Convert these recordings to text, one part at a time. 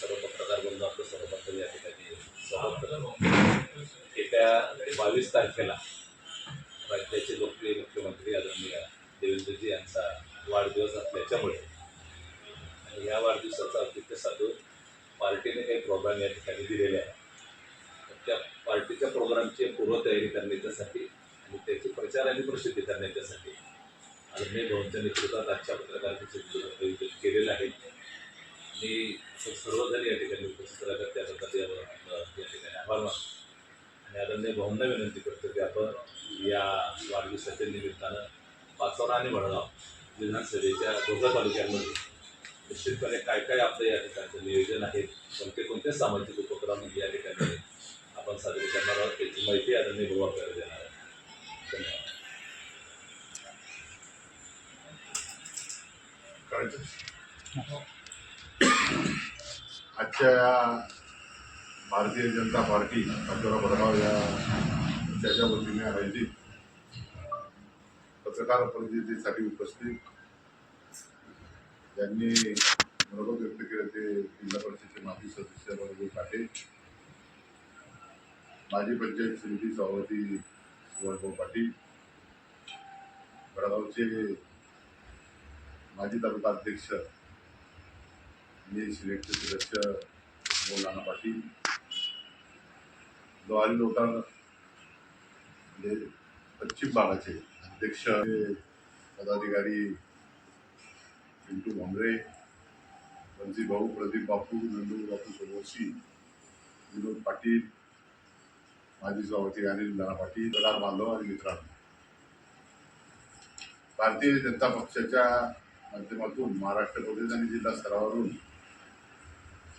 पत्रकार बंधू आपलं सर्वप्रथम या ठिकाणी येत्या बावीस तारखेला राज्याचे लोकप्रिय मुख्यमंत्री आदरणीय देवेंद्रजी यांचा वाढदिवस असल्याच्यामुळे आणि या वाढदिवसाचा औचित्य साधून पार्टीने काही प्रोग्राम या ठिकाणी दिलेले आहे. त्या पार्टीच्या प्रोग्रामची पूर्वतयारी करण्याच्यासाठी आणि त्याची प्रचार आणि प्रसिद्धी करण्याच्यासाठी आदरणीय भवनच्या नेतृत्वात आजच्या पत्रकार केलेलं आहे. आपण सर्वजण या ठिकाणी उपस्थित राहतात. त्याबद्दल या ठिकाणी आभार मानतो. आणि आदरणीय भाऊंना विनंती करतो की आपण या वाढदिवसाच्या निमित्तानं पाचोरा आणि वडगाव विधानसभेच्या दोघं तालुक्यांमध्ये निश्चितपणे काय काय आपलं या ठिकाणचं नियोजन आहे कोणते कोणते सामाजिक उपक्रम या ठिकाणी आपण साजरे करणार आहोत त्याची माहिती आदरणीय भाऊ आपल्याला देणार आहे धन्यवाद. आजच्या या भारतीय जनता पार्टी अशोरा भडगाव या त्याच्या वतीने आयोजित पत्रकार परिषदेसाठी उपस्थित त्यांनी मनोगत व्यक्त केले ते जिल्हा परिषदेचे माजी सदस्य रघु काटे माजी पंचायत समिती सभापती सुभाषभाऊ पाटील भडगावचे माजी तालुका अध्यक्ष मी सिलेक्ट सदस्य मौलाना पाटील लोहारी लोटा म्हणजे पश्चिम भागाचे अध्यक्ष पदाधिकारी पिंटू भांबरे बंसी भाऊ प्रदीप बापू नंदू बापू सोमवंशी विनोद पाटील माजी सभापती अनिल नाना पाटील प्रधान बांधव आणि मित्रांनो. भारतीय जनता पक्षाच्या माध्यमातून महाराष्ट्र प्रदेश आणि जिल्हा स्तरावरून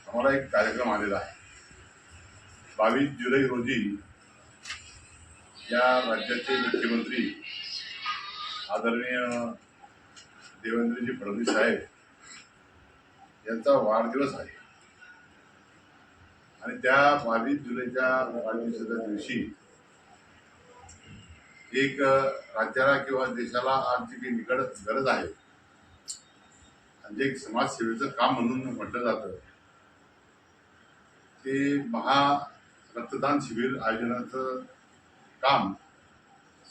आम्हाला एक कार्यक्रम आलेला आहे. बावीस जुलै रोजी या राज्याचे मुख्यमंत्री आदरणीय देवेंद्रजी फडणवीस साहेब यांचा वाढदिवस आहे. आणि त्या बावीस जुलैच्या वाढदिवसाच्या दिवशी एक राज्याला किंवा देशाला आमची काही निकड गरज आहे. आणि जे एक समाजसेवेचं काम म्हणून म्हटलं जातं ते महा रक्तदान शिबिर आयोजनाचं काम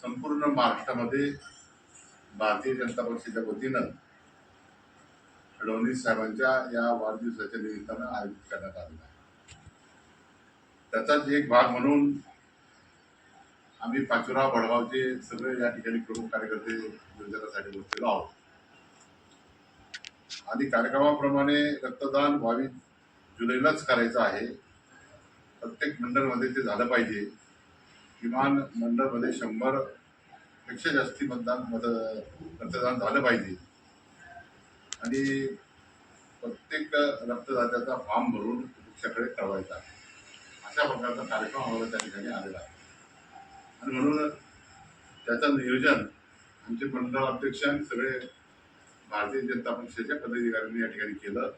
संपूर्ण महाराष्ट्रामध्ये भारतीय जनता पक्षाच्या वतीनं फडणवीस साहेबांच्या या वाढदिवसाच्या निमित्तानं आयोजित करण्यात आलेलं आहे. त्याचाच एक भाग म्हणून आम्ही पाचुरा भडगावचे सगळे या ठिकाणी प्रमुख कार्यकर्ते योजनासाठी बसलेलो आहोत. आणि कार्यक्रमाप्रमाणे रक्तदान व्हावी जुलैलाच करायचं आहे. प्रत्येक मंडळमध्ये ते झालं पाहिजे. किमान मंडळमध्ये शंभरपेक्षा जास्ती मतदान मत रक्तदान झालं पाहिजे. आणि प्रत्येक रक्तदात्याचा फॉर्म भरून पक्षाकडे कळवायचा अशा प्रकारचा कार्यक्रम आम्हाला त्या ठिकाणी आलेला आहे. आणि म्हणून त्याचं नियोजन आमचे मंडळ अध्यक्ष आणि सगळे भारतीय जनता पक्षाच्या पदाधिकाऱ्यांनी या ठिकाणी केलं.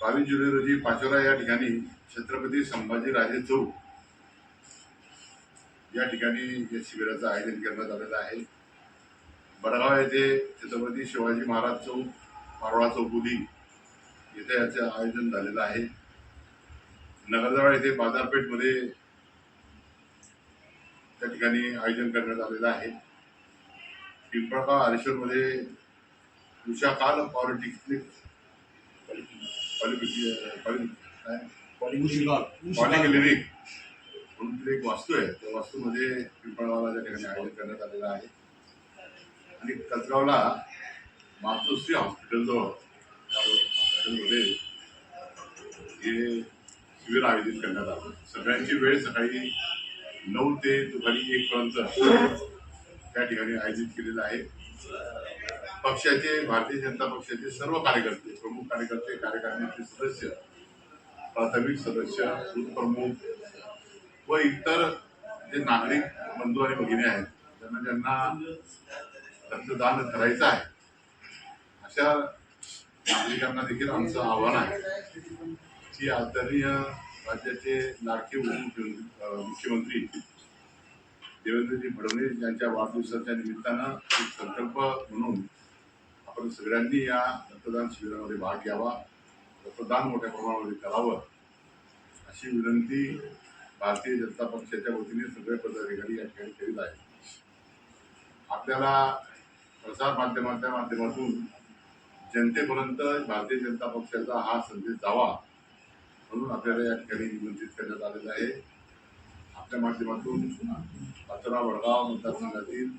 बावीस जुलै रोजी पाचोरा या ठिकाणी छत्रपती संभाजीराजे चौक या ठिकाणी या शिबिराचं आयोजन करण्यात आलेलं आहे. बडगाव येथे छत्रपती शिवाजी महाराज चौक पारोळा चौकुली येथे याचं आयोजन झालेलं आहे. नगरजवळ येथे बाजारपेठमध्ये त्या ठिकाणी आयोजन करण्यात आलेलं आहे. पिंपळगाव काल पार्टी पॉलिक्लिनिक म्हणून तिथे एक वास्तू आहे. त्या वास्तूमध्ये पिंपळगावला त्या ठिकाणी आयोजन करण्यात आलेलं आहे. आणि कचगावला मातोश्री हॉस्पिटलजवळ हॉस्पिटलमध्ये हे शिबिर आयोजित करण्यात आलं. सगळ्यांची वेळ सकाळी नऊ ते दुपारी एक पर्यंत त्या ठिकाणी आयोजित केलेलं आहे. पक्षाचे भारतीय जनता पक्षाचे सर्व कार्यकर्ते प्रमुख कार्यकर्ते कार्यकारिणीचे सदस्य प्राथमिक सदस्य बूथ प्रमुख व इतर जे नागरिक बंधू आणि भगिनी आहेत ज्यांना ज्यांना रक्तदान करायचं आहे अशा नागरिकांना देखील आमचं आव्हान आहे. की आदरणीय राज्याचे लाडके मुख्यमंत्री देवेंद्रजी फडणवीस यांच्या वाढदिवसाच्या निमित्तानं एक संकल्प म्हणून आपण सगळ्यांनी या रक्तदान शिबिरामध्ये भाग घ्यावा. रक्तदान मोठ्या प्रमाणामध्ये करावं. अशी विनंती भारतीय जनता पक्षाच्या वतीने सगळे पदाधिकारी या ठिकाणी करीत आहेत. आपल्याला प्रसार माध्यमाच्या माध्यमातून जनतेपर्यंत भारतीय जनता पक्षाचा हा संदेश जावा म्हणून आपल्याला या ठिकाणी निमंत्रित करण्यात आलेलं आहे. आपल्या माध्यमातून पाचोरा वडगाव मतदारसंघातील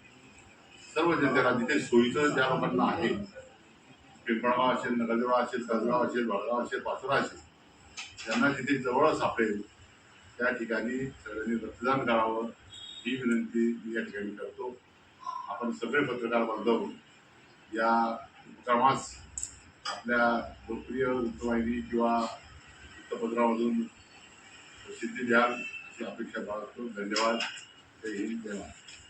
सर्व जनतेला तिथे सोयीचं ज्या लोकांना आहे पिंपळगाव असेल नगरदेवळा असेल कसगाव असेल भळगाव असेल पाचोरा असेल त्यांना जिथे जवळ सापडेल त्या ठिकाणी सगळ्यांनी रक्तदान करावं ही विनंती मी या ठिकाणी करतो. आपण सगळे पत्रकार बांधव या उपक्रमास आपल्या लोकप्रिय वृत्तवाहिनी किंवा वृत्तपत्रामधून प्रसिद्धी द्याल अशी अपेक्षा बाळगतो. धन्यवाद. जय हिंद. जय महाराष्ट्र.